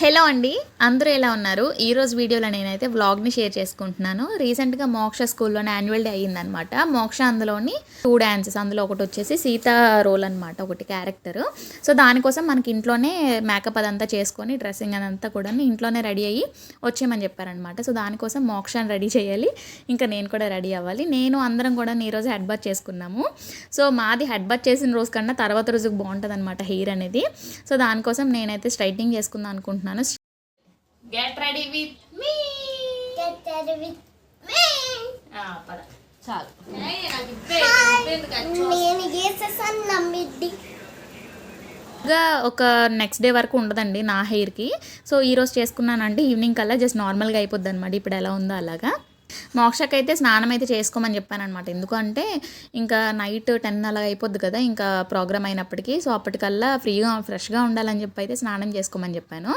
Hello అండి అందరూ ఎలా ఉన్నారు? ఈరోజు వీడియోలో నేనైతే వ్లాగ్ని షేర్ చేసుకుంటున్నాను. రీసెంట్గా మోక్ష స్కూల్లోనే యాన్యువల్ డే అయ్యిందనమాట మోక్ష అందులోని టూ డ్యాన్సెస్ అందులో ఒకటి వచ్చేసి సీత రోల్ అనమాట ఒకటి క్యారెక్టర్ సో దానికోసం మనకి ఇంట్లోనే మేకప్ అదంతా చేసుకొని డ్రెస్సింగ్ అదంతా కూడా ఇంట్లోనే రెడీ అయ్యి వచ్చేయమని చెప్పారనమాట సో దానికోసం మోక్షాన్ని రెడీ చేయాలి. ఇంకా నేను కూడా రెడీ అవ్వాలి. నేను అందరం కూడా ఈరోజు హెడ్ బాత్ చేసుకున్నాము. సో మాది హెడ్ బాత్ చేసిన రోజు కన్నా తర్వాత రోజుకి బాగుంటుంది అనమాట హెయిర్ అనేది. సో దానికోసం నేనైతే స్ట్రైటింగ్ చేసుకుందాం అనుకుంటున్నాను. గెట్ రెడీ విత్ మీ పద. చాలు. నేను చేసేసాను నమ్మిద్ది ఇంకా ఒక నెక్స్ట్ డే వరకు ఉండదండి నా హెయిర్కి. సో ఈరోజు చేసుకున్నానంటే ఈవినింగ్ కల్లా జస్ట్ నార్మల్గా అయిపోద్ది అనమాట ఇప్పుడు ఎలా ఉందో అలాగా. మోక్షకైతే అయితే స్నానం అయితే చేసుకోమని చెప్పానమాట ఎందుకంటే ఇంకా నైట్ టెన్ అలా అయిపోద్ది కదా ఇంకా ప్రోగ్రామ్ అయినప్పటికీ. సో అప్పటికల్లా ఫ్రీగా ఫ్రెష్గా ఉండాలని చెప్పి అయితే స్నానం చేసుకోమని చెప్పాను.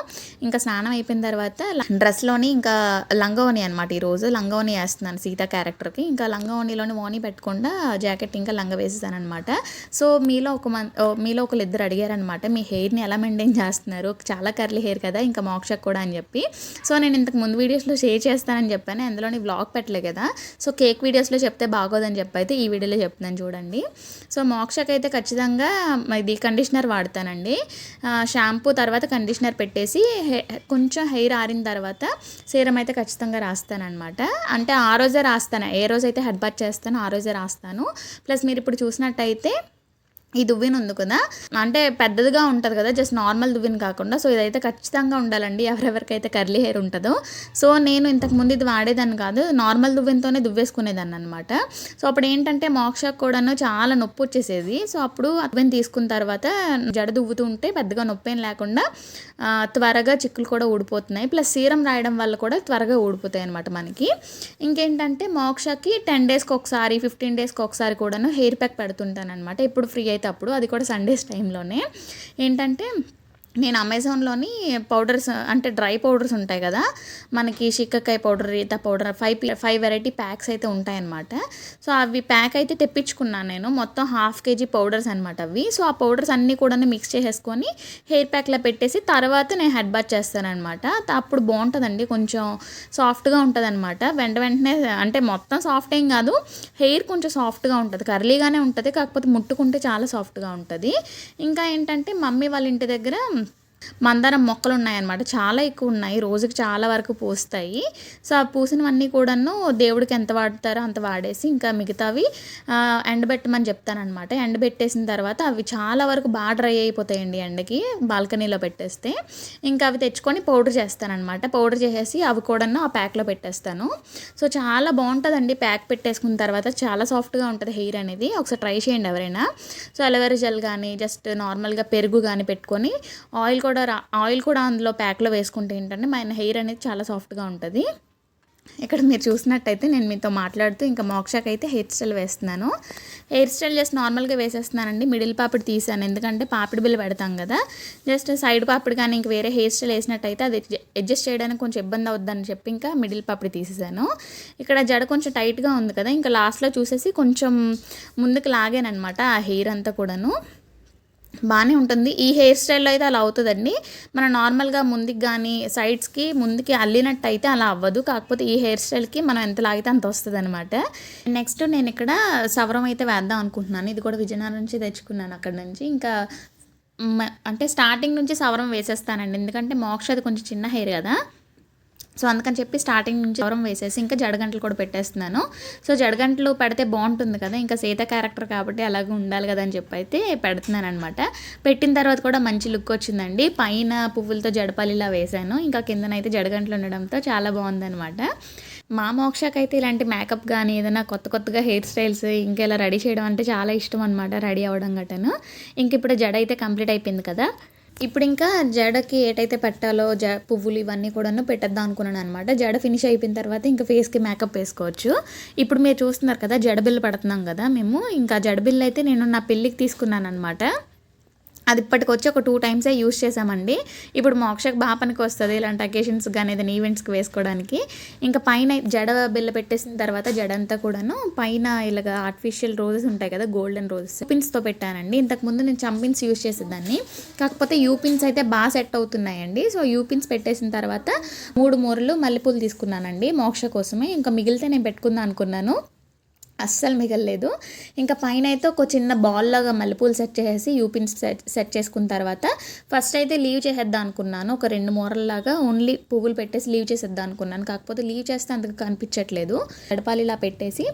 ఇంకా స్నానం అయిపోయిన తర్వాత డ్రెస్లోని ఇంకా లంగోని అనమాట ఈరోజు లంగోని వేస్తున్నాను సీత క్యారెక్టర్కి. ఇంకా లంగోనిలోని ఓని పెట్టకుండా జాకెట్ ఇంకా లంగ వేసేసాను అనమాట సో మీలో ఒక మన్ మీలో ఒకళ్ళు ఇద్దరు అడిగారనమాట మీ హెయిర్ని ఎలా మెయింటైన్ చేస్తున్నారు? చాలా కర్లీ హెయిర్ కదా ఇంకా మోక్షకు కూడా అని చెప్పి. సో నేను ఇంతకు ముందు వీడియోస్లో షేర్ చేస్తానని చెప్పాను. అందులోని బ్లాగ్ చెప్పట్లే కదా. సో కేక్ వీడియోస్లో చెప్తే బాగోదని చెప్పైతే ఈ వీడియోలో చెప్తున్నాను చూడండి. సో మోక్షకి అయితే ఖచ్చితంగా ఇది కండిషనర్ వాడతానండి. షాంపూ తర్వాత కండిషనర్ పెట్టేసి కొంచెం హెయిర్ ఆరిన తర్వాత సీరం అయితే ఖచ్చితంగా రాస్తానమాట అంటే ఆ రోజే రాస్తాను. ఏ రోజైతే హెడ్ బాత్ చేస్తానో ఆ రోజే రాస్తాను. ప్లస్ మీరు ఇప్పుడు చూసినట్టయితే ఈ దువ్విన ఉంది కదా? అంటే పెద్దదిగా ఉంటుంది కదా జస్ట్ నార్మల్ దువ్విన కాకుండా. సో ఇదైతే ఖచ్చితంగా ఉండాలండి. ఎవరెవరికైతే కర్లీ హెయిర్ ఉంటుందో. సో నేను ఇంతకు ముందు ఇది వాడేదాన్ని కాదు. నార్మల్ దువ్వెనతోనే దువ్వేసుకునేదాన్ని అనమాట సో అప్పుడు ఏంటంటే మోక్షకు కూడాను చాలా నొప్పి వచ్చేసేది. సో అప్పుడు దువ్వెన తీసుకున్న తర్వాత జడ దువ్వుతూ ఉంటే పెద్దగా నొప్పి ఏం లేకుండా త్వరగా చిక్కులు కూడా ఊడిపోతున్నాయి. ప్లస్ సీరం రాయడం వల్ల కూడా త్వరగా ఊడిపోతాయి అనమాట మనకి. ఇంకేంటంటే మోక్షకి టెన్ డేస్కి ఒకసారి ఫిఫ్టీన్ డేస్కి ఒకసారి కూడాను హెయిర్ ప్యాక్ పెడుతుంటాను అనమాట ఇప్పుడు ఫ్రీ అయితే అప్పుడు అది కూడా సండేస్ టైంలోనే ఏంటంటే నేను అమెజాన్లోని పౌడర్స్ అంటే డ్రై పౌడర్స్ ఉంటాయి కదా మనకి షిక్కకాయ పౌడర్ ఈత powder five five variety packs అయితే ఉంటాయన్నమాట. సో అవి ప్యాక్ అయితే తెప్పించుకున్నాను నేను. మొత్తం హాఫ్ కేజీ పౌడర్స్ అనమాట అవి. సో ఆ పౌడర్స్ అన్నీ కూడా మిక్స్ చేసేసుకొని హెయిర్ ప్యాక్లో పెట్టేసి తర్వాత నేను హెడ్ బాత్ చేస్తానమాట అప్పుడు బాగుంటుందండి. కొంచెం సాఫ్ట్గా ఉంటుంది అనమాట వెంట వెంటనే అంటే మొత్తం సాఫ్ట్ ఏం కాదు. హెయిర్ కొంచెం సాఫ్ట్గా ఉంటుంది. కర్లీగానే ఉంటుంది. కాకపోతే ముట్టుకుంటే చాలా సాఫ్ట్గా ఉంటుంది. ఇంకా ఏంటంటే మమ్మీ వాళ్ళ ఇంటి దగ్గర మందారం మొక్కలు ఉన్నాయన్నమాట చాలా ఎక్కువ ఉన్నాయి రోజుకి చాలా వరకు పూస్తాయి. సో ఆ పూసినవన్నీ కూడాను దేవుడికి ఎంత వాడతారో అంత వాడేసి ఇంకా మిగతావి ఎండబెట్టమని చెప్తానమాట ఎండబెట్టేసిన తర్వాత అవి చాలా వరకు బాగా డ్రై అయిపోతాయండి ఎండకి బాల్కనీలో పెట్టేస్తే. ఇంకా అవి తెచ్చుకొని పౌడర్ చేస్తానమాట పౌడర్ చేసేసి అవి కూడాను ఆ ప్యాక్లో పెట్టేస్తాను. సో చాలా బాగుంటుందండి ప్యాక్ పెట్టేసుకున్న తర్వాత. చాలా సాఫ్ట్గా ఉంటుంది హెయిర్ అనేది. ఒకసారి ట్రై చేయండి ఎవరైనా. సో అలవేరా జెల్ కానీ జస్ట్ నార్మల్గా పెరుగు కానీ పెట్టుకొని ఆయిల్ కూడా కూడా ఆయిల్ కూడా అందులో ప్యాక్లో వేసుకుంటే ఏంటంటే మన హెయిర్ అనేది చాలా సాఫ్ట్గా ఉంటుంది. ఇక్కడ మీరు చూసినట్టయితే నేను మీతో మాట్లాడుతూ ఇంకా మోక్షకి అయితే హెయిర్ స్టైల్ వేస్తున్నాను. హెయిర్ స్టైల్ జస్ట్ నార్మల్గా వేసేస్తున్నానండి. మిడిల్ పాపిడి తీసాను. ఎందుకంటే పాపిడి బిల్ పెడతాం కదా. జస్ట్ సైడ్ పాపిడి కానీ ఇంక వేరే హెయిర్ స్టైల్ వేసినట్టయితే అది అడ్జస్ట్ చేయడానికి కొంచెం ఇబ్బంది అవుద్దని చెప్పి ఇంకా మిడిల్ పాపిడి తీసేసాను. ఇక్కడ జడ కొంచెం టైట్గా ఉంది కదా. ఇంకా లాస్ట్లో చూసేసి కొంచెం ముందుకు లాగానమాట ఆ హెయిర్ అంతా కూడాను. బాగానే ఉంటుంది. ఈ హెయిర్ స్టైల్లో అయితే అలా అవుతుందండి. మన నార్మల్గా ముందుకు కానీ సైడ్స్కి ముందుకి అల్లినట్టు అయితే అలా అవ్వదు. కాకపోతే ఈ హెయిర్ స్టైల్కి మనం ఎంత లాగితే అంత వస్తుంది అనమాట నెక్స్ట్ నేను ఇక్కడ సవరం అయితే వేద్దాం అనుకుంటున్నాను. ఇది కూడా విజయనగరం నుంచి తెచ్చుకున్నాను అక్కడ నుంచి. ఇంకా అంటే స్టార్టింగ్ నుంచి సవరం వేసేస్తానండి. ఎందుకంటే మోక్ష అది కొంచెం చిన్న హెయిర్ కదా. సో అందుకని చెప్పి స్టార్టింగ్ నుంచి దూరం వేసేసి ఇంకా జడగంటలు కూడా పెట్టేస్తున్నాను. సో జడగంటలు పెడితే బాగుంటుంది కదా ఇంకా సీత క్యారెక్టర్ కాబట్టి అలాగే ఉండాలి కదా అని చెప్పి అయితే పెడుతున్నాను అనమాట పెట్టిన తర్వాత కూడా మంచి లుక్ వచ్చిందండి. పైన పువ్వులతో జడపల్లిలా వేశాను. ఇంకా కిందనైతే జడగంటలు ఉండడంతో చాలా బాగుందనమాట మా మోక్షకైతే ఇలాంటి మేకప్ కానీ ఏదైనా కొత్త కొత్తగా హెయిర్ స్టైల్స్ ఇంకా ఇలా రెడీ చేయడం అంటే చాలా ఇష్టం అనమాట రెడీ అవ్వడం గట్టను. ఇంక ఇప్పుడు జడ అయితే కంప్లీట్ అయిపోయింది కదా ఇప్పుడు ఇంకా జడకి ఏటైతే పెట్టాలో జ పువ్వులు ఇవన్నీ కూడాను పెట్టేద్దాం అనుకున్నాను అనమాట జడ ఫినిష్ అయిపోయిన తర్వాత ఇంకా ఫేస్కి మేకప్ వేసుకోవచ్చు. ఇప్పుడు మీరు చూస్తున్నారు కదా జడ బిల్లు పెడుతున్నాం కదా మేము. ఇంకా జడ బిల్లు అయితే నేను నా పెళ్ళికి తీసుకున్నాను అనమాట అది ఇప్పటికొచ్చి ఒక టూ టైమ్సే యూస్ చేసామండి ఇప్పుడు మోక్షకు బాగా పనికి వస్తుంది ఇలాంటి అకేషన్స్ కానీ ఏదైనా ఈవెంట్స్కి వేసుకోవడానికి. ఇంకా పైన జడ బిల్ల పెట్టేసిన తర్వాత జడ అంతా కూడాను పైన ఇలాగ ఆర్టిఫిషియల్ రోజెస్ ఉంటాయి కదా గోల్డెన్ రోజెస్ పిన్స్తో పెట్టానండి. ఇంతకుముందు నేను చంపిన్స్ యూస్ చేసేదాన్ని. కాకపోతే యూపిన్స్ అయితే బాగా సెట్ అవుతున్నాయండి. సో యూపిన్స్ పెట్టేసిన తర్వాత మూడు మూరలు మల్లెపూలు తీసుకున్నానండి మోక్ష కోసమే. ఇంకా మిగిలితే నేను పెట్టుకుందాం అనుకున్నాను. అస్సలు మిగలలేదు. ఇంకా పైన అయితే ఒక చిన్న బాల్ లాగా మల్లెపూలు సెట్ చేసేసి యూపిన్స్ సెట్ సెట్ చేసుకున్న తర్వాత ఫస్ట్ అయితే లీవ్ చేసేద్దాం అనుకున్నాను. ఒక రెండు మూరల్లాగా ఓన్లీ పువ్వులు పెట్టేసి లీవ్ చేసేద్దాం అనుకున్నాను. కాకపోతే లీవ్ చేస్తే అంతగా కనిపించట్లేదు. గడపాలి ఇలా పెట్టేసి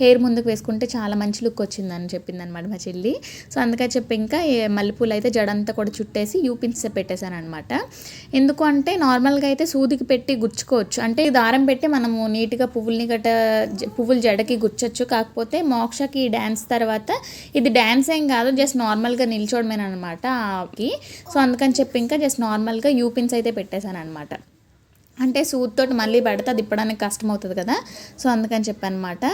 హెయిర్ ముందుకు వేసుకుంటే చాలా మంచి లుక్ వచ్చిందని చెప్పింది అనమాట మా చెల్లి. సో అందుకని చెప్పి ఇంకా మల్లెపూలు అయితే జడంతా కూడా చుట్టేసి యూపిన్స్ పెట్టేశాను అనమాట ఎందుకు అంటే నార్మల్గా అయితే సూదికి పెట్టి గుచ్చుకోవచ్చు. అంటే దారం పెట్టి మనము నీట్గా పువ్వుల్ని గట్ట పువ్వులు జడకి గుచ్చొచ్చు. కాకపోతే మోక్షకి డ్యాన్స్ తర్వాత ఇది డ్యాన్స్ ఏం కాదు జస్ట్ నార్మల్గా నిల్చోడమేనమాట సో అందుకని చెప్పి ఇంకా జస్ట్ నార్మల్గా యూపిన్స్ అయితే పెట్టేశాను అనమాట అంటే సూత్తోటి మళ్ళీ పెడితే అది ఇప్పడానికి కష్టం అవుతుంది కదా. సో అందుకని చెప్పనమాట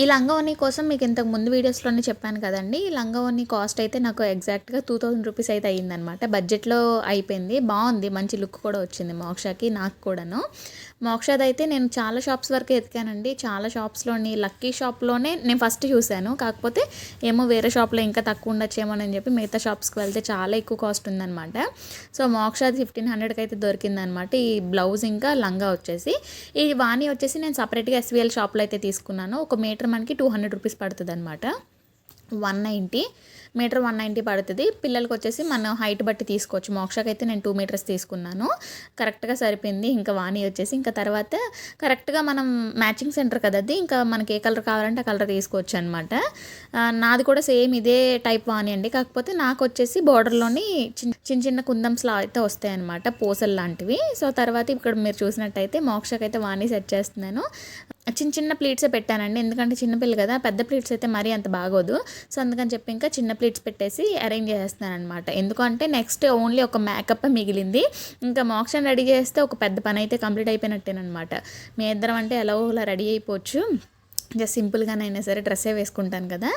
ఈ లంగావోని కోసం మీకు ఇంతకు ముందు వీడియోస్లోనే చెప్పాను కదండి. ఈ లంగావోని కాస్ట్ అయితే నాకు ఎగ్జాక్ట్గా టూ థౌజండ్ రూపీస్ అయితే అయ్యిందనమాట బడ్జెట్లో అయిపోయింది. బాగుంది. మంచి లుక్ కూడా వచ్చింది మోక్షకి నాకు కూడాను. మోక్షది అయితే నేను చాలా షాప్స్ వరకు ఎతికానండి. చాలా షాప్స్లోని లక్కీ షాప్లోనే నేను ఫస్ట్ చూశాను. కాకపోతే ఏమో వేరే షాప్లో ఇంకా తక్కువ ఉండొచ్చేమోనని చెప్పి మిగతా షాప్స్కి వెళ్తే చాలా ఎక్కువ కాస్ట్ ఉందన్నమాట. సో మోక్షది ఫిఫ్టీన్ హండ్రెడ్కి అయితే దొరికిందనమాట ఈ బ్లౌజ్ ఇంకా లంగా వచ్చేసి. ఈ వాణి వచ్చేసి నేను సపరేట్గా ఎస్విఎల్ షాప్లో అయితే తీసుకున్నాను. ఒక మీటర్ మనకి టూ హండ్రెడ్ రూపీస్ పడుతుంది అనమాట one ninety metre one ninety పడుతుంది. పిల్లలకి వచ్చేసి మనం హైట్ బట్టి తీసుకోవచ్చు. మోక్షకి అయితే నేను టూ మీటర్స్ తీసుకున్నాను. కరెక్ట్గా సరిపోయింది. ఇంకా వాణి వచ్చేసి ఇంకా తర్వాత కరెక్ట్గా మనం మ్యాచింగ్ సెంటర్ కదా అది ఇంకా మనకి ఏ కలర్ కావాలంటే ఆ కలర్ తీసుకోవచ్చు అనమాట నాది కూడా సేమ్ ఇదే టైప్ వాణి అండి. కాకపోతే నాకు వచ్చేసి బార్డర్లోని చిన్న చిన్న చిన్న అయితే వస్తాయి అనమాట పూసలు లాంటివి. సో తర్వాత ఇక్కడ మీరు చూసినట్టయితే మోక్షకి అయితే వాణి సెట్ చేస్తున్నాను. చిన్న చిన్న ప్లేట్సే పెట్టానండి. ఎందుకంటే చిన్నపిల్ల కదా పెద్ద ప్లేట్స్ అయితే మరీ అంత బాగోదు. సో అందుకని చెప్పి ఇంకా చిన్న ప్లేట్స్ పెట్టేసి అరేంజ్ చేస్తున్నాను అనమాట ఎందుకంటే నెక్స్ట్ ఓన్లీ ఒక మేకప్ మిగిలింది. ఇంకా మోక్షన్ రెడీ చేస్తే ఒక పెద్ద పని అయితే కంప్లీట్ అయిపోయినట్టేనమాట మీ ఇద్దరం అంటే ఎలా రెడీ అయిపోవచ్చు? జస్ట్ సింపుల్గానైనా సరే డ్రెస్సే వేసుకుంటాను కదా.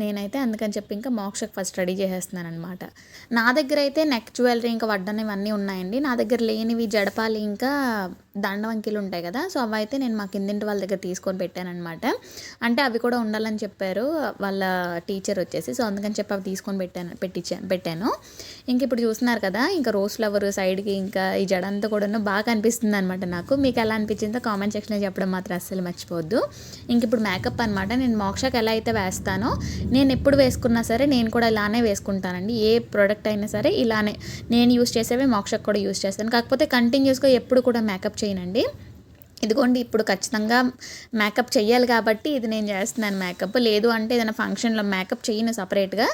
నేనైతే అందుకని చెప్పి ఇంకా మోక్షకు ఫస్ట్ రెడీ చేసేస్తున్నాను అనమాట నా దగ్గర అయితే నెక్ జ్యువెలరీ ఇంకా వడ్డన్ ఇవన్నీ ఉన్నాయండి. నా దగ్గర లేనివి జడపాలి ఇంకా దండవంకిలు ఉంటాయి కదా. సో అవి అయితే నేను మా కిందింటి వాళ్ళ దగ్గర తీసుకొని పెట్టానమాట అంటే అవి కూడా ఉండాలని చెప్పారు వాళ్ళ టీచర్ వచ్చేసి. సో అందుకని చెప్పి అవి తీసుకొని పెట్టాను పెట్టించా పెట్టాను. ఇంక ఇప్పుడు చూస్తున్నారు కదా ఇంకా రోజ్ ఫ్లవర్ సైడ్కి ఇంకా ఈ జడ అంతా కూడా బాగా అనిపిస్తుంది అనమాట నాకు. మీకు ఎలా అనిపించిందో కామెంట్ సెక్షన్లో చెప్పడం మాత్రం అస్సలు మర్చిపోవద్దు. ఇంక ఇప్పుడు మేకప్ అనమాట నేను మోక్షకి ఎలా అయితే వేస్తానో నేను ఎప్పుడు వేసుకున్నా సరే నేను కూడా ఇలానే వేసుకుంటానండి. ఏ ప్రోడక్ట్ అయినా సరే ఇలానే. నేను యూస్ చేసేవి మోక్షకు కూడా యూస్ చేస్తాను. కాకపోతే కంటిన్యూస్గా ఎప్పుడు కూడా మేకప్ చేయనండి. ఇదిగోండి ఇప్పుడు ఖచ్చితంగా మేకప్ చేయాలి కాబట్టి ఇది నేను చేస్తున్నాను మేకప్ లేదు అంటే ఏదైనా ఫంక్షన్లో మేకప్ చేయను సపరేట్గా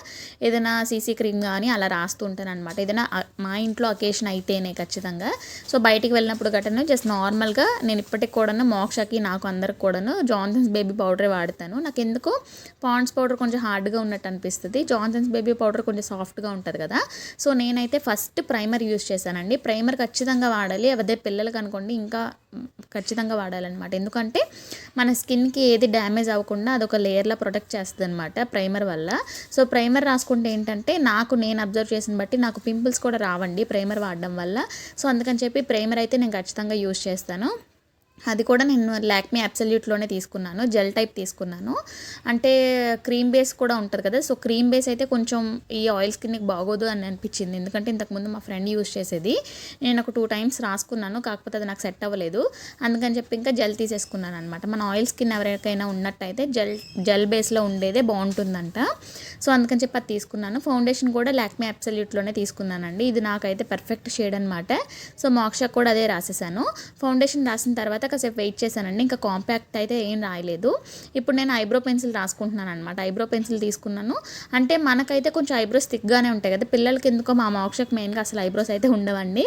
ఏదైనా సీసీ క్రీమ్ కానీ అలా రాస్తుంటాను అనమాట ఏదైనా మా ఇంట్లో అకేషన్ అయితేనే ఖచ్చితంగా. సో బయటికి వెళ్ళినప్పుడు గట్టను జస్ట్ నార్మల్గా నేను ఇప్పటికి కూడాను మోక్షకి నాకు అందరికి కూడాను జాన్సన్స్ బేబీ పౌడరే వాడతాను. నాకు ఎందుకు పాండ్స్ పౌడర్ కొంచెం హార్డ్గా ఉన్నట్టు అనిపిస్తుంది. జాన్సన్స్ బేబీ పౌడర్ కొంచెం సాఫ్ట్గా ఉంటుంది కదా. సో నేనైతే ఫస్ట్ ప్రైమర్ యూస్ చేశానండి. ప్రైమర్ ఖచ్చితంగా వాడాలి. అదే పిల్లలకి అనుకోండి ఇంకా ఖచ్చితంగా ఖచ్చితంగా వాడాలన్నమాట. ఎందుకంటే మన స్కిన్కి ఏది డ్యామేజ్ అవ్వకుండా అదొక లేయర్లా ప్రొటెక్ట్ చేస్తుంది అనమాట ప్రైమర్ వల్ల. సో ప్రైమర్ రాసుకుంటే ఏంటంటే నాకు నేను అబ్జర్వ్ చేసిన బట్టి నాకు పింపుల్స్ కూడా రావండి ప్రైమర్ వాడడం వల్ల. సో అందుకని చెప్పి ప్రైమర్ అయితే నేను ఖచ్చితంగా యూస్ చేస్తాను. అది కూడా నేను లాక్మీ అబ్సల్యూట్లోనే తీసుకున్నాను జెల్ టైప్ తీసుకున్నాను. అంటే క్రీమ్ బేస్ కూడా ఉంటుంది కదా సో క్రీమ్ బేస్ అయితే కొంచెం ఈ ఆయిల్ స్కిన్కి బాగోదు అని అనిపించింది. ఎందుకంటే ఇంతకుముందు మా ఫ్రెండ్ యూస్ చేసేది. నేను ఒక టూ టైమ్స్ రాసుకున్నాను కాకపోతే అది నాకు సెట్ అవ్వలేదు. అందుకని చెప్పి ఇంకా జెల్ తీసేసుకున్నాను అనమాట మన ఆయిల్ స్కిన్ ఎవరికైనా ఉన్నట్టయితే జెల్ జెల్ బేస్లో ఉండేదే బాగుంటుందంట. సో అందుకని చెప్పి అది తీసుకున్నాను. ఫౌండేషన్ కూడా లాక్మీ అబ్సల్యూట్లోనే తీసుకున్నానండి. ఇది నాకైతే పర్ఫెక్ట్ షేడ్ అనమాట సో మోక్ష కూడా అదే రాసేసాను. ఫౌండేషన్ రాసిన తర్వాత కాసేపు వెయిట్ చేశానండి. ఇంకా కాంపాక్ట్ అయితే ఏం రాయలేదు. ఇప్పుడు నేను ఐబ్రో పెన్సిల్ రాసుకుంటున్నాను అనమాట ఐబ్రో పెన్సిల్ తీసుకున్నాను. అంటే మనకైతే కొంచెం ఐబ్రోస్ థిక్గానే ఉంటాయి కదా. పిల్లలకి ఎందుకో మా మోక్షకు మెయిన్గా అసలు ఐబ్రోస్ అయితే ఉండవండి.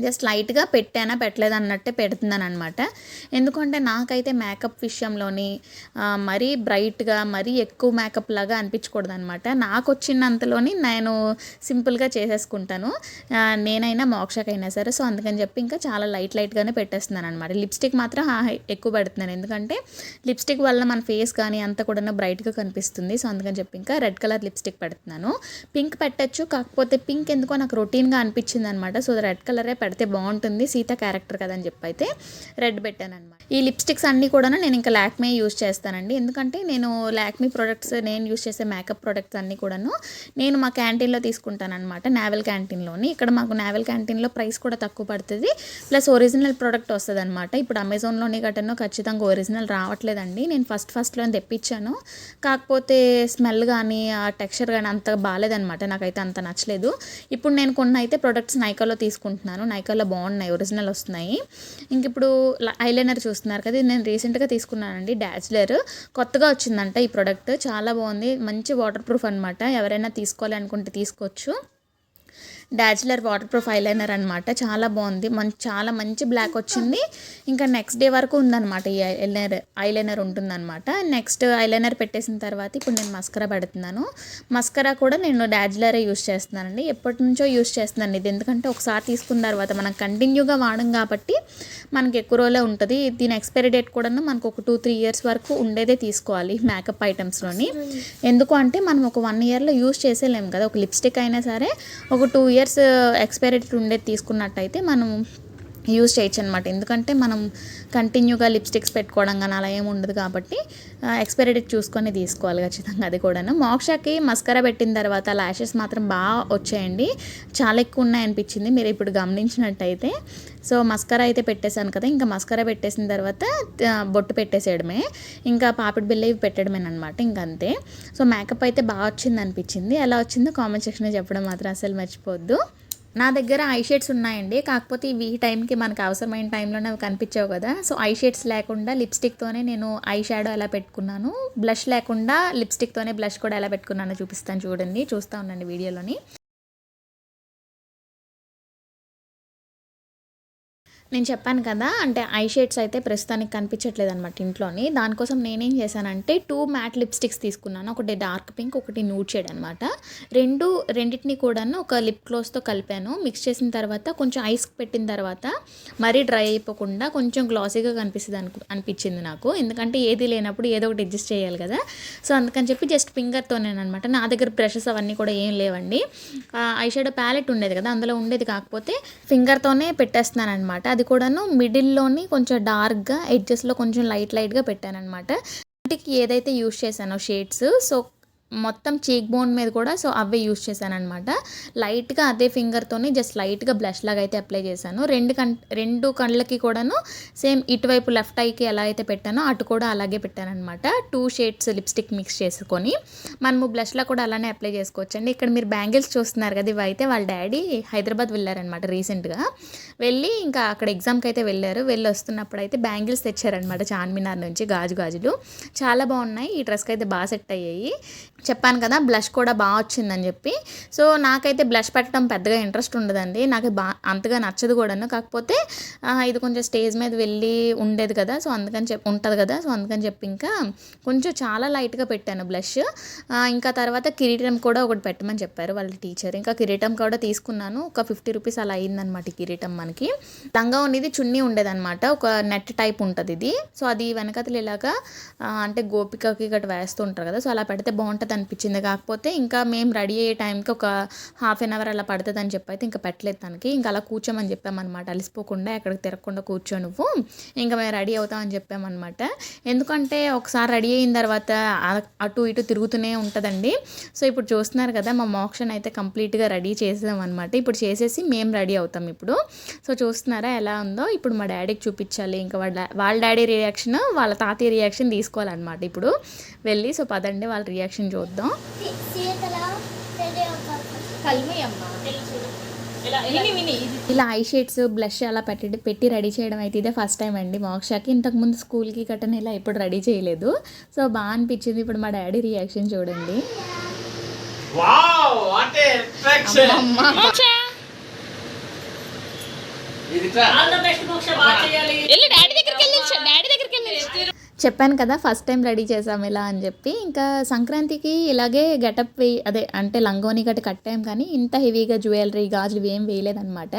జస్ట్ లైట్గా పెట్టానా పెట్టలేదు అన్నట్టే పెడుతున్నాను అనమాట ఎందుకంటే నాకైతే మేకప్ విషయంలోని మరీ బ్రైట్గా మరీ ఎక్కువ మేకప్ లాగా అనిపించకూడదు అనమాట నాకు వచ్చినంతలోని నేను సింపుల్గా చేసేసుకుంటాను. నేనైనా మోక్షకైనా సరే సో అందుకని చెప్పి ఇంకా చాలా లైట్ లైట్గానే పెట్టేస్తున్నాను అనమాట లిప్స్టిక్ మాత్రం హా- ఎక్కువ పెడుతున్నాను. ఎందుకంటే లిప్స్టిక్ వల్ల మన ఫేస్ కానీ అంతా కూడా బ్రైట్గా కనిపిస్తుంది. సో అందుకని చెప్పి ఇంకా రెడ్ కలర్ లిప్స్టిక్ పెడుతున్నాను. పింక్ పెట్టచ్చు కాకపోతే పింక్ ఎందుకో నాకు రొటీన్గా అనిపించింది అనమాట సో రెడ్ కలరే పెడితే బాగుంటుంది. సీత క్యారెక్టర్ కదని చెప్పి అయితే రెడ్ పెట్టాను అనమాట ఈ లిప్స్టిక్స్ అన్నీ కూడా నేను ఇంకా లాక్మే యూస్ చేస్తానండి. ఎందుకంటే నేను లాక్మీ ప్రొడక్ట్స్ నేను యూస్ చేసే మేకప్ ప్రొడక్ట్స్ అన్నీ కూడాను నేను మా క్యాంటీన్లో తీసుకుంటాను అనమాట నావెల్ క్యాంటీన్లోని. ఇక్కడ మాకు నావెల్ క్యాంటీన్లో ప్రైస్ కూడా తక్కువ పడుతుంది. ప్లస్ ఒరిజినల్ ప్రోడక్ట్ వస్తుంది అనమాట ఇప్పుడు అమెజాన్లోని గటనో ఖచ్చితంగా ఒరిజినల్ రావట్లేదండి. నేను ఫస్ట్ ఫస్ట్లో తెప్పించాను. కాకపోతే స్మెల్ కానీ ఆ టెక్స్చర్ కానీ అంత బాగాలేదనమాట నాకైతే అంత నచ్చలేదు. ఇప్పుడు నేను కొన్ని అయితే ప్రొడక్ట్స్ నైకాలో తీసుకుంటున్నాను. నైకాలో బాగున్నాయి ఒరిజినల్ వస్తున్నాయి. ఇంక ఇప్పుడు ఐలైనర్ చూస్తున్నారు కదా ఇది నేను రీసెంట్గా తీసుకున్నానండి డాజ్లర్. కొత్తగా వచ్చిందంట ఈ ప్రోడక్ట్ చాలా బాగుంది మంచి వాటర్ ప్రూఫ్ అనమాట ఎవరైనా తీసుకోవాలి అనుకుంటే తీసుకోవచ్చు. డాచులర్ వాటర్ ప్రూఫ్ ఐలైనర్ అనమాట చాలా బాగుంది. మంచి చాలా మంచి బ్లాక్ వచ్చింది. ఇంకా నెక్స్ట్ డే వరకు ఉందన్నమాట ఈ ఐలైనర్ ఐలైనర్ ఉంటుందన్నమాట. నెక్స్ట్ ఐలైనర్ పెట్టేసిన తర్వాత ఇప్పుడు నేను మస్కరా పెడుతున్నాను. మస్కరా కూడా నేను డాజ్లరే యూస్ చేస్తున్నానండి. ఎప్పటి నుంచో యూస్ చేస్తున్నాను ఇది. ఎందుకంటే ఒకసారి తీసుకున్న తర్వాత మనం కంటిన్యూగా వాడం కాబట్టి మనకి ఎక్కువ రోజులే ఉంటుంది. దీని ఎక్స్పైరీ డేట్ కూడా మనకు ఒక టూ త్రీ ఇయర్స్ వరకు ఉండేదే తీసుకోవాలి మేకప్ ఐటమ్స్లోని. ఎందుకు అంటే మనం ఒక వన్ ఇయర్లో యూస్ చేసేలేము కదా. ఒక లిప్స్టిక్ అయినా సరే ఒక టూ ఇయర్స్ ఎక్స్పైరీ ఉండేది తీసుకున్నట్టయితే మనం యూజ్ చేయొచ్చు అనమాట ఎందుకంటే మనం కంటిన్యూగా లిప్స్టిక్స్ పెట్టుకోవడం కానీ అలా ఏమి ఉండదు కాబట్టి ఎక్స్పైరీ డేట్ చూసుకొని తీసుకోవాలి ఖచ్చితంగా అది కూడాను. మోక్షకి మస్కరా పెట్టిన తర్వాత ల్యాషెస్ మాత్రం బాగా వచ్చాయండి. చాలా ఎక్కువ ఉన్నాయి అనిపించింది మీరు ఇప్పుడు గమనించినట్టయితే సో మస్కరా అయితే పెట్టేశాను కదా ఇంకా మస్కరా పెట్టేసిన తర్వాత బొట్టు పెట్టేసేయడమే ఇంకా పాపిడి బిల్ల ఇవి పెట్టడమేనమాట ఇంకంతే అంతే. సో మేకప్ అయితే బాగా వచ్చింది అనిపించింది ఎలా వచ్చిందో కామెంట్ సెక్షన్లో చెప్పడం మాత్రం అసలు మర్చిపోవద్దు. నా దగ్గర ఐ షేడ్స్ ఉన్నాయండి. కాకపోతే ఇవి ఈ టైంకి మనకు అవసరమైన టైంలోనే అవి కనిపించావు కదా. సో ఐ షేడ్స్ లేకుండా లిప్స్టిక్తోనే నేను ఐ షాడో ఎలా పెట్టుకున్నాను బ్లష్ లేకుండా లిప్స్టిక్తోనే బ్లష్ కూడా ఎలా పెట్టుకున్నానో చూపిస్తాను చూడండి. చూస్తూ ఉండండి వీడియోలోని. నేను చెప్పాను కదా అంటే ఐ షేడ్స్ అయితే ప్రస్తుతానికి కనిపించట్లేదు అనమాట ఇంట్లోని. దానికోసం నేనేం చేశానంటే టూ మ్యాట్ లిప్స్టిక్స్ తీసుకున్నాను. ఒకటి డార్క్ పింక్ ఒకటి న్యూడ్ షేడ్ అనమాట రెండు రెండింటిని కూడాను ఒక లిప్ గ్లోస్తో కలిపాను. మిక్స్ చేసిన తర్వాత కొంచెం ఐస్ పెట్టిన తర్వాత మరీ డ్రై అయిపోకుండా కొంచెం గ్లాసీగా కనిపిస్తుంది అను అనిపించింది నాకు. ఎందుకంటే ఏది లేనప్పుడు ఏదో ఒకటి అడ్జస్ట్ చేయాలి కదా. సో అందుకని చెప్పి జస్ట్ ఫింగర్తోనేనమాట నా దగ్గర బ్రషెస్ అవన్నీ కూడా ఏం లేవండి. ఐ షేడో ప్యాలెట్ ఉండేది కదా అందులో ఉండేది కాకపోతే ఫింగర్తోనే పెట్టేస్తున్నాను అనమాట అది కూడాను మిడిల్లోని కొంచెం డార్క్గా ఎడ్జెస్లో కొంచెం లైట్ లైట్గా పెట్టాను అనమాట వాటికి ఏదైతే యూస్ చేశానో షేడ్స్ సో మొత్తం చీక్ బోన్ మీద కూడా సో అవే యూస్ చేశాను అనమాట లైట్గా అదే ఫింగర్తోని జస్ట్ లైట్గా బ్లష్ లాగా అయితే అప్లై చేశాను. రెండు కం రెండు కళ్ళకి కూడాను సేమ్ ఇటువైపు లెఫ్ట్ ఐకి ఎలా అయితే పెట్టానో అటు కూడా అలాగే పెట్టానమాట టూ షేడ్స్ లిప్స్టిక్ మిక్స్ చేసుకొని. మనము బ్లష్లో కూడా అలానే అప్లై చేసుకోవచ్చు అండి ఇక్కడ మీరు బ్యాంగిల్స్ చూస్తున్నారు కదా ఇవి అయితే వాళ్ళ డాడీ హైదరాబాద్ వెళ్ళారనమాట రీసెంట్గా వెళ్ళి ఇంకా అక్కడ ఎగ్జామ్కి అయితే వెళ్ళారు. వెళ్ళి వస్తున్నప్పుడు అయితే బ్యాంగిల్స్ తెచ్చారనమాట చార్మినార్ నుంచి గాజు గాజులు. చాలా బాగున్నాయి. ఈ డ్రెస్కి అయితే బాగా సెట్ అయ్యాయి. చెప్పాను కదా బ్లష్ కూడా బాగా వచ్చిందని చెప్పి. సో నాకైతే బ్లష్ పెట్టడం పెద్దగా ఇంట్రెస్ట్ ఉండదండి. నాకు బా అంతగా నచ్చదు కూడాను. కాకపోతే ఇది కొంచెం స్టేజ్ మీద వెళ్ళి ఉండేది కదా సో అందుకని చెప్పి ఉంటుంది కదా సో అందుకని చెప్పి ఇంకా కొంచెం చాలా లైట్గా పెట్టాను బ్లష్. ఇంకా తర్వాత కిరీటం కూడా ఒకటి పెట్టమని చెప్పారు వాళ్ళ టీచర్. ఇంకా కిరీటం కూడా తీసుకున్నాను. ఒక ఫిఫ్టీ రూపీస్ అలా అయిందనమాట కిరీటం మనకి. లంగా ఉండేది చున్నీ ఉండేదన్నమాట. ఒక నెట్ టైప్ ఉంటుంది ఇది. సో అది వెనకతలు ఇలాగా అంటే గోపికకి గట్రా వేస్తూ ఉంటారు కదా సో అలా పెడితే బాగుంటుంది అనిపించింది. కాకపోతే ఇంకా మేము రెడీ అయ్యే టైంకి ఒక హాఫ్ అన్ అవర్ అలా పడుతుంది అని చెప్పి అయితే ఇంకా పెట్టలేదు తనకి. ఇంకా అలా కూర్చోమని చెప్పామన్నమాట. అలసిపోకుండా ఎక్కడికి తిరగకుండా కూర్చో నువ్వు. ఇంకా మేము రెడీ అవుతామని చెప్పామన్నమాట. ఎందుకంటే ఒకసారి రెడీ అయిన తర్వాత అటు ఇటు తిరుగుతూనే ఉంటుందండి. సో ఇప్పుడు చూస్తున్నారు కదా మా మోక్షన్ అయితే కంప్లీట్గా రెడీ చేసామన్నమాట ఇప్పుడు చేసేసి మేము రెడీ అవుతాం ఇప్పుడు. సో చూస్తున్నారా ఎలా ఉందో? ఇప్పుడు మా డాడీకి చూపించాలి. ఇంకా వాళ్ళ వాళ్ళ డాడీ రియాక్షన్ వాళ్ళ తాతయ్య రియాక్షన్ తీసుకోవాలన్నమాట ఇప్పుడు. వెళ్ళి సో పదండి వాళ్ళ రియాక్షన్ చూద్దాం. ఇలా ఐ షేడ్స్ బ్లష్ అలా పెట్టి పెట్టి రెడీ చేయడం అయితే ఇదే ఫస్ట్ టైం అండి మోక్షకి. ఇంతకుముందు స్కూల్కి కట్టని ఇలా ఎప్పుడు రెడీ చేయలేదు. సో బాగా అనిపించింది ఇప్పుడు మా డాడీ రియాక్షన్ చూడండి. డాడీ దగ్గరికి వెళ్ళి డాడీ దగ్గరికి వెళ్ళి చెప్పాను కదా ఫస్ట్ టైం రెడీ చేసాం ఇలా అని చెప్పి. ఇంకా సంక్రాంతికి ఇలాగే గెటప్ వేయి అదే అంటే లంగోని గట్ట కట్టాం కానీ ఇంత హెవీగా జ్యువెలరీ గాజులు ఏం వేయలేదనమాట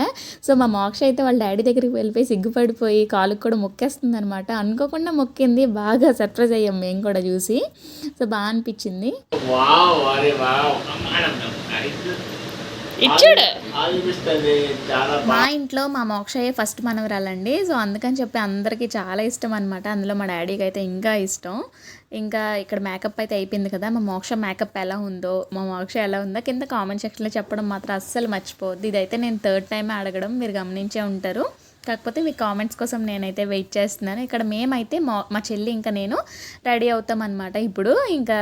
సో మా మోక్ష అయితే వాళ్ళ డాడీ దగ్గరికి వెళ్ళిపోయి సిగ్గుపడిపోయి కాలుకు కూడా మొక్కేస్తుంది అనమాట అనుకోకుండా మొక్కింది బాగా సర్ప్రైజ్ అయ్యాం మేము కూడా చూసి. సో బాగా అనిపించింది. ఇచ్చాడు. మా ఇంట్లో మా మోక్షయ్య ఫస్ట్ మనవరాలండి. సో అందుకని చెప్పి అందరికీ చాలా ఇష్టం అనమాట అందులో మా డాడీకి అయితే ఇంకా ఇష్టం. ఇంకా ఇక్కడ మేకప్ అయితే అయిపోయింది కదా మా మోక్ష మేకప్ ఎలా ఉందో మా మోక్ష ఎలా ఉందో కింద కామెంట్ సెక్షన్లో చెప్పడం మాత్రం అస్సలు మర్చిపోవద్దు. ఇదైతే నేను థర్డ్ టైం అడగడం మీరు గమనించే ఉంటారు. కాకపోతే మీ కామెంట్స్ కోసం నేనైతే వెయిట్ చేస్తున్నాను. ఇక్కడ మేమైతే మా మా చెల్లి ఇంకా నేను రెడీ అవుతాం అనమాట ఇప్పుడు ఇంకా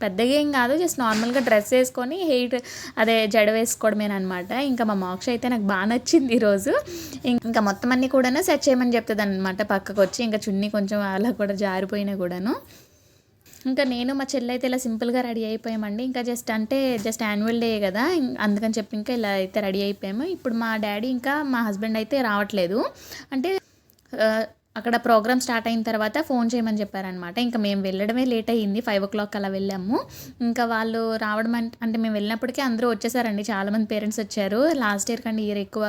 పెద్దగా ఏం కాదు జస్ట్ నార్మల్గా డ్రెస్ వేసుకొని హెయిర్ అదే జడ వేసుకోవడమేనమాట ఇంకా మా మోక్ష అయితే నాకు బాగా నచ్చింది ఈరోజు ఇం- ఇంకా మొత్తం అన్నీ కూడా సెట్ చేయమని చెప్తుంది అనమాట పక్కకు వచ్చి ఇంకా చున్నీ కొంచెం అలా కూడా జారిపోయినా కూడాను. ఇంకా నేను మా చెల్లి అయితే ఇలా సింపుల్గా రెడీ అయిపోయామండి. ఇంకా జస్ట్ అంటే జస్ట్ యాన్యువల్ డే కదా అందుకని చెప్పి ఇంకా ఇలా అయితే రెడీ అయిపోయాము. ఇప్పుడు మా డాడీ ఇంకా మా హస్బెండ్ అయితే రావట్లేదు. అంటే అక్కడ ప్రోగ్రామ్ స్టార్ట్ అయిన తర్వాత ఫోన్ చేయమని చెప్పారనమాట ఇంకా మేము వెళ్ళడమే లేట్ అయ్యింది ఫైవ్ ఓ క్లాక్ అలా వెళ్ళాము. ఇంకా వాళ్ళు రావడం అంటే అంటే మేము వెళ్ళినప్పటికీ అందరూ వచ్చేసారండి. చాలామంది పేరెంట్స్ వచ్చారు. లాస్ట్ ఇయర్ కంటే ఇయర్ ఎక్కువ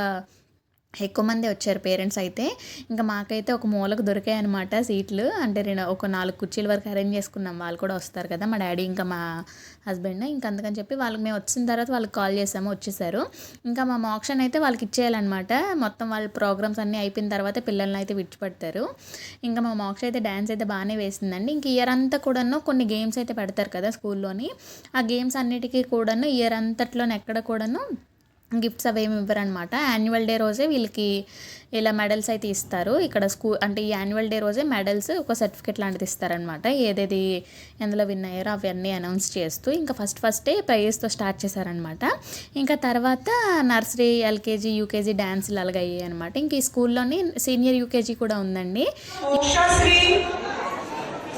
ఎక్కువ మంది వచ్చారు పేరెంట్స్ అయితే. ఇంకా మాకైతే ఒక మూలకు దొరికాయి అనమాట సీట్లు. అంటే రెండు ఒక నాలుగు కుర్చీల వరకు అరేంజ్ చేసుకున్నాం. వాళ్ళు కూడా వస్తారు కదా మా డాడీ ఇంకా మా హస్బెండ్. ఇంకా అందుకని చెప్పి వాళ్ళకి మేము వచ్చిన తర్వాత వాళ్ళకి కాల్ చేసాము వచ్చేసారు. ఇంకా మా మోక్షన్ అయితే వాళ్ళకి ఇచ్చేయాలన్నమాట. మొత్తం వాళ్ళ ప్రోగ్రామ్స్ అన్నీ అయిపోయిన తర్వాత పిల్లల్ని అయితే విడిచిపెడతారు. ఇంకా మా మోక్ష అయితే డ్యాన్స్ అయితే బాగానే వేసిందండి. ఇంక ఇయర్ అంతా కూడాను కొన్ని గేమ్స్ అయితే పెడతారు కదా స్కూల్లోని. ఆ గేమ్స్ అన్నిటికీ కూడాను ఇయర్ అంతట్లోనే ఎక్కడ కూడాను గిఫ్ట్స్ అవి ఏమి ఇవ్వరనమాట. యాన్యువల్ డే రోజే వీళ్ళకి ఇలా మెడల్స్ అయితే ఇస్తారు. ఇక్కడ స్కూల్ అంటే ఈ యాన్యువల్ డే రోజే మెడల్స్ ఒక సర్టిఫికేట్ లాంటిది ఇస్తారనమాట. ఏదేది ఎందులో విన్ అయ్యారో అవన్నీ అనౌన్స్ చేస్తూ ఇంకా ఫస్ట్ ఫస్టే ప్రైజెస్తో స్టార్ట్ చేశారనమాట. ఇంకా తర్వాత నర్సరీ ఎల్కేజీ యూకేజీ డ్యాన్సులు అలాగే అయ్యాయి అనమాట ఇంక ఈ స్కూల్లోని సీనియర్ యూకేజీ కూడా ఉందండి. Mokshasri,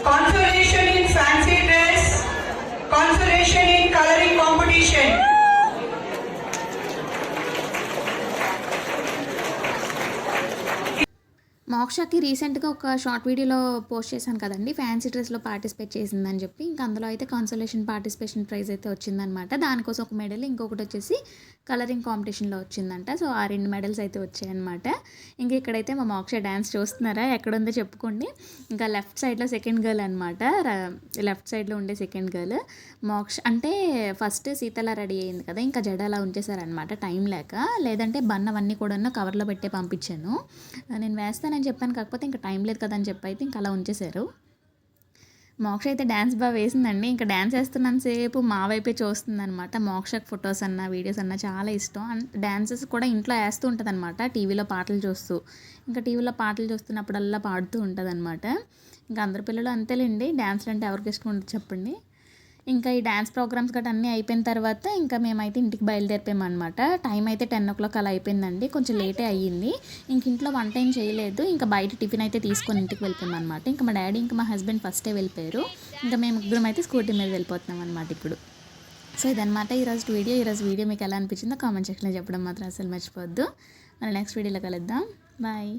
ఇన్ in fancy మోక్షకి రీసెంట్గా ఒక షార్ట్ వీడియోలో పోస్ట్ చేశాను కదండి. ఫ్యాన్సీ డ్రెస్లో పార్టిసిపేట్ చేసిందని చెప్పి ఇంకా అందులో అయితే కాన్సోలేషన్ పార్టిసిపేషన్ ప్రైజ్ అయితే వచ్చిందనమాట. దానికోసం ఒక మెడల్ ఇంకొకటి వచ్చేసి కలరింగ్ కాంపిటీషన్లో వచ్చిందంట. సో ఆ రెండు మెడల్స్ అయితే వచ్చాయన్నమాట. ఇంకా ఇక్కడైతే మా మోక్ష డ్యాన్స్ చూస్తున్నారా? ఎక్కడుందో చెప్పుకోండి. ఇంకా లెఫ్ట్ సైడ్లో సెకండ్ గర్ల్ అనమాట లెఫ్ట్ సైడ్లో ఉండే సెకండ్ గర్ల్. మోక్ష అంటే ఫస్ట్ సీతలా రెడీ అయింది కదా ఇంకా జడ అలా ఉంచేశారనమాట టైం లేక. లేదంటే బన్ అవన్నీ కూడా కవర్లో పెట్టే పంపించాను. నేను వేస్తానని చెప్పాను కాకపోతే ఇంకా టైం లేదు కదా అని చెప్పి అయితే ఇంకా అలా ఉంచేశారు. మోక్ష అయితే డ్యాన్స్ బాగా వేసిందండి. ఇంకా డ్యాన్స్ వేస్తున్నంతసేపు మా వైపే చూస్తుంది అనమాట మోక్షకు ఫొటోస్ అన్న వీడియోస్ అన్న చాలా ఇష్టం. అండ్ డ్యాన్సెస్ కూడా ఇంట్లో వేస్తూ ఉంటుంది అనమాట టీవీలో పాటలు చూస్తూ. ఇంకా టీవీలో పాటలు చూస్తున్నప్పుడల్లా పాడుతూ ఉంటుంది అనమాట ఇంకా అందరి పిల్లలు అంతేలేండి. డ్యాన్స్లు అంటే ఎవరికి ఇష్టం ఉంటుంది చెప్పండి. ఇంకా ఈ డ్యాన్స్ ప్రోగ్రామ్స్ గట్రా అన్నీ అయిపోయిన తర్వాత ఇంకా మేమైతే ఇంటికి బయలుదేరిపోయామన్నమాట. టైం అయితే టెన్ ఓ క్లాక్ అలా అయిపోయిందండి. కొంచెం లేటే అయ్యింది. ఇంక ఇంట్లో వంట ఏం చేయలేదు. ఇంకా బయట టిఫిన్ అయితే తీసుకొని ఇంటికి వెళ్ళిపోయామన్నమాట. ఇంకా మా డాడీ ఇంకా మా హస్బెండ్ ఫస్టే వెళ్ళిపోయారు. ఇంకా మేము ముగ్గురం అయితే స్కూటీ మీద వెళ్ళిపోతున్నాం అనమాట ఇప్పుడు. సో ఇదనమాట ఈరోజు వీడియో. ఈరోజు వీడియో మీకు ఎలా అనిపించిందో కామెంట్ సెక్షన్లో చెప్పడం మాత్రం అసలు మర్చిపోవద్దు. మరి నెక్స్ట్ వీడియోలో కలుద్దాం. బాయ్